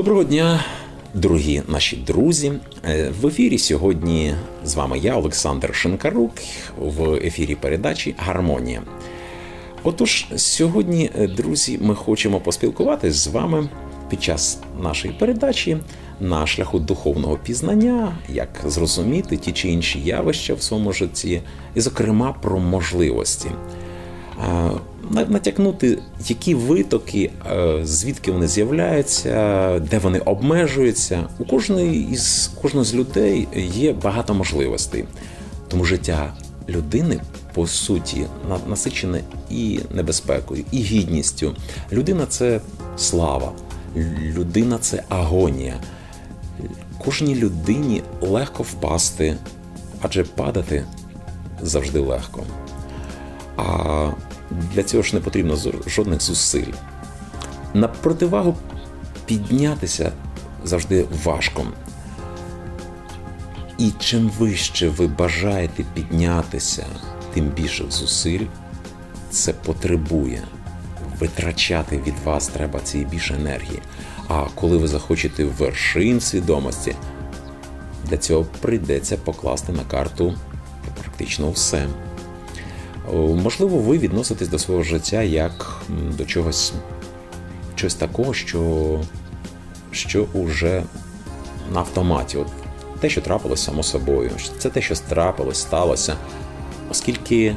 Доброго дня, дорогі наші друзі. Е, В ефірі сьогодні з вами я, Олександр Шинкарук, в ефірі передачі Гармонія. Отож, сьогодні, е, друзі, ми хочемо поспілкуватися з вами під час нашої передачі на шляху духовного пізнання, як зрозуміти ті чи інші явища в своєму житті, і, зокрема, про можливості. На- Натякнути, які витоки, е, звідки вони з'являються, де вони обмежуються. У кожної із кожного з людей є багато можливостей. Тому життя людини по суті на- насичене і небезпекою, і гідністю. Людина це слава, людина це агонія. Кожній людині легко впасти, адже падати завжди легко. А для цього ж не потрібно жодних зусиль. На противагу піднятися завжди важко. І чим вище ви бажаєте піднятися, тим більше зусиль це потребує. Витрачати від вас треба цієї більше енергії. А коли ви захочете вершин свідомості, для цього прийдеться покласти на карту практично все. О, Можливо, ви відноситесь до свого життя як до чогось, чогось такого, що, що уже на автоматі. От те, що трапилось само собою, це те, що трапилось, сталося. Оскільки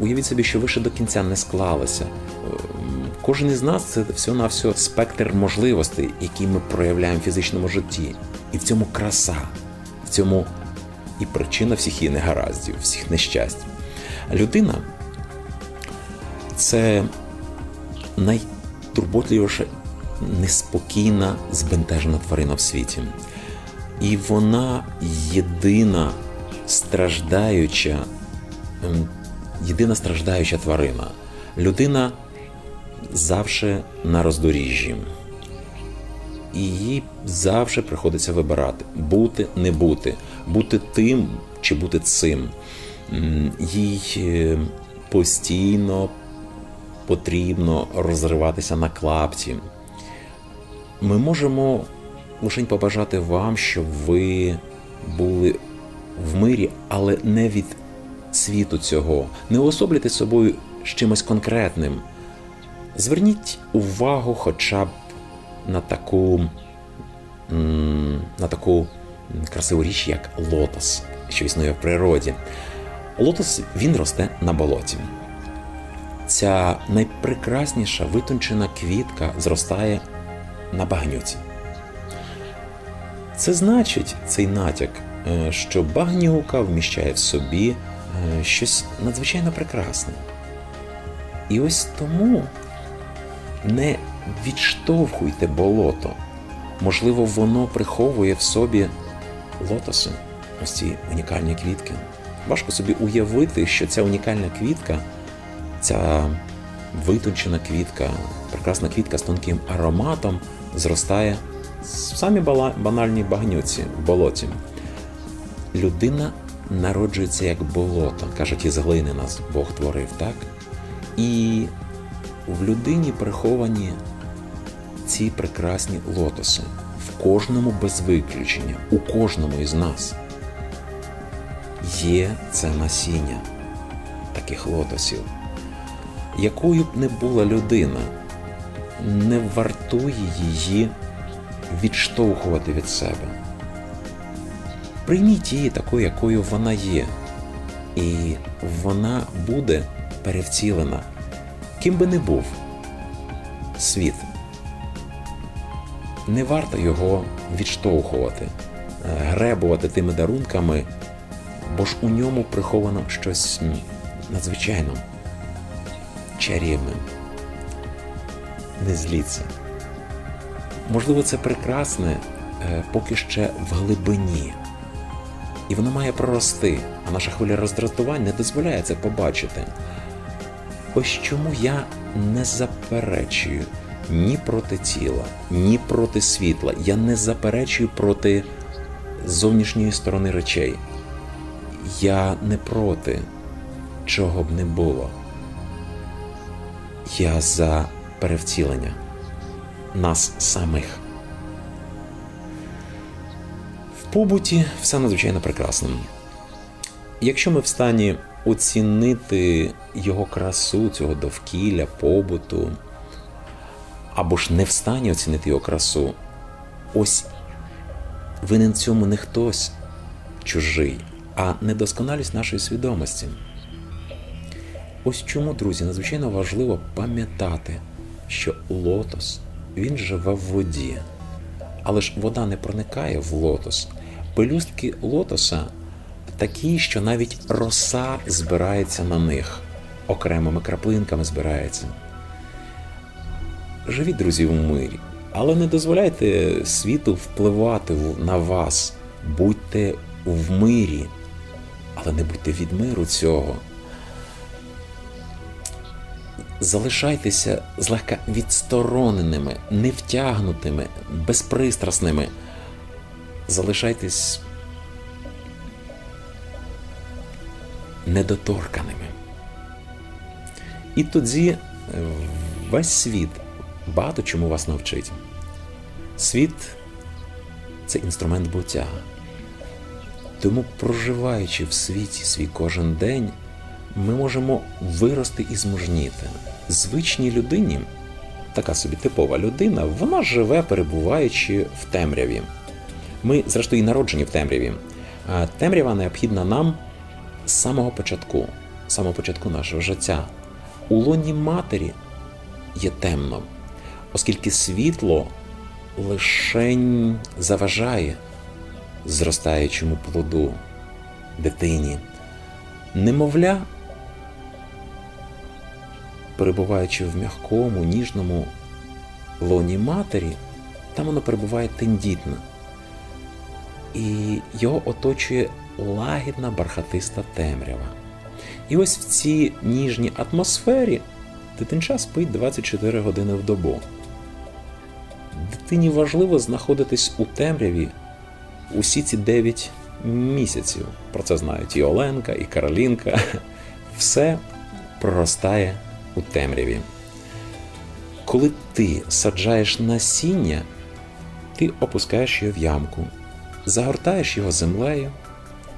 уявіть собі, що ви ще до кінця не склалися. Ем, Кожен із нас це все на все спектр можливостей, які ми проявляємо в фізичному житті. І в цьому краса, в цьому і причина всіх її негараздів, всіх нещасть. Людина це найтурботливіша, неспокійна, збентежена тварина в світі. І вона єдина страждаюча, ем, єдина страждаюча тварина. Людина завжди на роздоріжжі. І їй завжди приходиться вибирати бути, не бути, бути тим чи бути цим. Їй е, постійно потрібно розриватися на клапті. Ми можемо лише побажати вам, щоб ви були в мирі, але не від світу цього. Не уособлюйте собою з чимось конкретним. Зверніть увагу хоча б на таку, на таку красиву річ, як лотос, що існує в природі. Лотос він росте на болоті. Ця найпрекрасніша витончена квітка зростає на багнюці. Це значить цей натяк, е, що багнюка вміщає в собі е, щось надзвичайно прекрасне. І ось тому не відштовхуйте болото. Можливо, воно приховує в собі лотоси, ось ці унікальні квітки. Важко собі уявити, що ця унікальна квітка, ця витончена квітка, прекрасна квітка з тонким ароматом зростає в самі банальній багнюці, в болоті. Людина народжується як болото, кажуть, із глини нас Бог творив, так? І в людині приховані ці прекрасні лотоси в кожному без виключення, у кожному із нас є це насіння таких лотосів. Якою б не була людина, не вартує її відштовхувати від себе. Прийміть її такою, якою вона є, і вона буде перевцілена, ким би не був світ. Не варто його відштовхувати, гребувати тими дарунками, бо ж у ньому приховано щось надзвичайно чарівне. Не зліться. Можливо, це прекрасне е, поки ще в глибині. І воно має прорости, а наша хвиля роздратувань не дозволяє це побачити. Ось чому я не заперечую ні проти тіла, ні проти світла. Я не заперечую проти зовнішньої сторони речей. Я не проти чого б не було. Я за перевтілення. нас самих. В побуті все надзвичайно прекрасно. Якщо ми в стані оцінити його красу, цього довкілля, побуту, або ж не в стані оцінити його красу, ось винен цьому не хтось чужий, а недосконалість нашої свідомості. Ось чому, друзі, надзвичайно важливо пам'ятати, що лотос він живе в воді. Але ж вода не проникає в лотос. Пелюстки лотоса такі, що навіть роса збирається на них, окремими краплинками збирається. Живіть, друзі, в мирі, але не дозволяйте світу впливати на вас. Будьте в мирі, але не будьте від миру цього. Залишайтеся злегка відстороненими, невтягнутими, безпристрасними. Залишайтесь недоторканими. І тоді весь світ багато чому вас навчить. Світ це інструмент буття. Тому, проживаючи в світі свій кожен день, ми можемо вирости і змужніти. Звичній людині, така собі типова людина, вона живе, перебуваючи в темряві. Ми, зрештою, народжені в темряві. А темрява необхідна нам з самого початку, з самого початку нашого життя. У лоні матері є темно, оскільки світло лишень заважає зростаючому плоду, дитині. Немовля, перебуваючи в м'якому, ніжному лоні матері, там воно перебуває тендітно. І його оточує лагідна бархатиста темрява. І ось в цій ніжній атмосфері дитинча спить 24 години в добу. Дитині важливо знаходитись у темряві усі ці 9 місяців. Про це знають і Оленка, і Каролінка. Все проростає у темряві. Коли ти саджаєш насіння, ти опускаєш його в ямку, загортаєш його землею,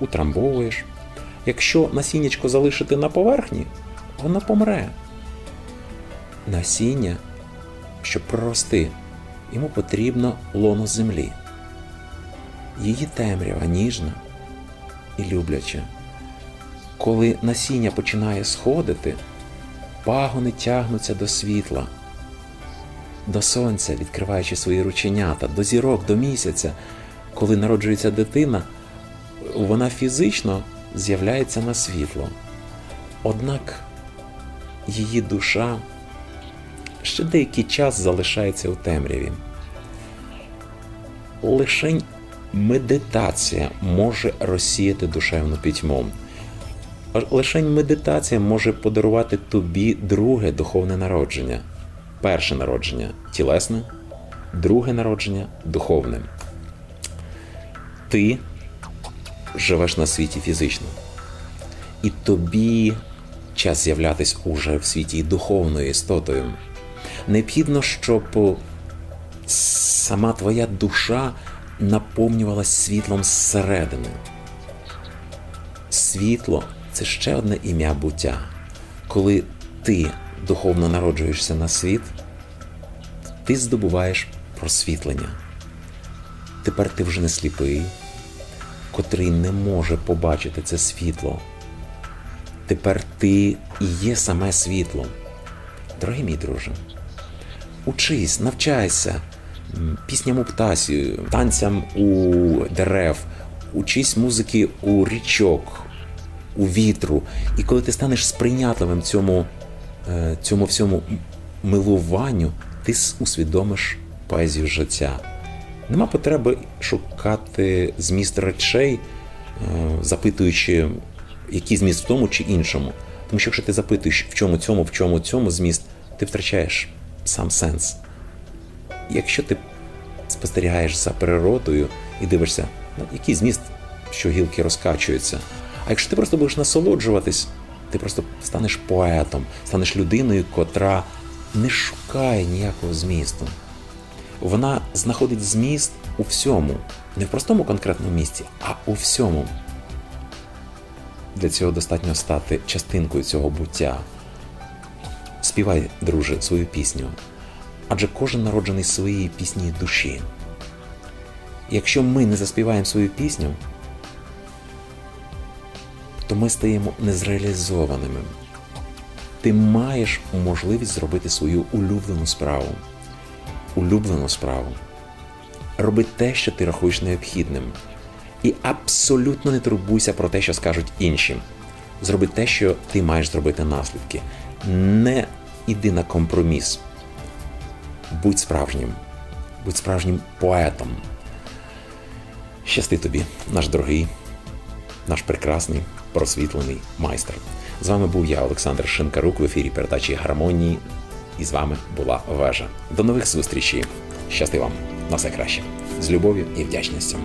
утрамбовуєш. Якщо насіннячко залишити на поверхні, воно помре. Насіння, щоб прорости, йому потрібно лоно землі. Її темрява ніжна і любляча. Коли насіння починає сходити, пагони тягнуться до світла, до сонця, відкриваючи свої рученята, до зірок, до місяця. Коли народжується дитина, вона фізично з'являється на світло. Однак її душа ще деякий час залишається у темряві. Лишень медитація може розсіяти душевну пітьму. Лишень медитація може подарувати тобі друге духовне народження. Перше народження тілесне, друге народження духовне. Ти живеш на світі фізично. І тобі час з'являтись уже в світі духовною істотою. Необхідно, щоб сама твоя душа наповнювалась світлом зсередини. Світло це ще одне ім'я буття. Коли ти духовно народжуєшся на світ, ти здобуваєш просвітлення. Тепер ти вже не сліпий, котрий не може побачити це світло. Тепер ти і є саме світло. Дорогий мій друже, учись, навчайся пісням у птасі, танцям у дерев, учись музики у річок, у вітру. І коли ти станеш сприйнятливим цьому, е, цьому всьому милуванню, ти усвідомиш поезію життя. Нема потреби шукати зміст речей, е, запитуючи, який зміст в тому чи іншому. Тому що якщо ти запитуєш, в чому цьому, в чому цьому зміст, ти втрачаєш сам сенс. Якщо ти спостерігаєш за природою і дивишся, ну, який зміст, що гілки розкачуються. А якщо ти просто будеш насолоджуватись, ти просто станеш поетом, станеш людиною, котра не шукає ніякого змісту. Вона знаходить зміст у всьому, не в простому конкретному місці, а у всьому. Для цього достатньо стати частинкою цього буття. Співай, друже, свою пісню. Адже кожен народжений своєї пісні душі. Якщо ми не заспіваємо свою пісню, то ми стаємо незреалізованими. Ти маєш можливість зробити свою улюблену справу. Улюблену справу. Роби те, що ти рахуєш необхідним. І абсолютно не турбуйся про те, що скажуть інші. Зроби те, що ти маєш зробити наслідки. Не іди на компроміс. Будь справжнім. Будь справжнім поетом. Щасти тобі, наш дорогий, наш прекрасний, просвітлений майстер. З вами був я, Олександр Шинкарук, в ефірі передачі Гармонії. І з вами була вежа. До нових зустрічей. Щасти вам на все краще. З любов'ю і вдячністю.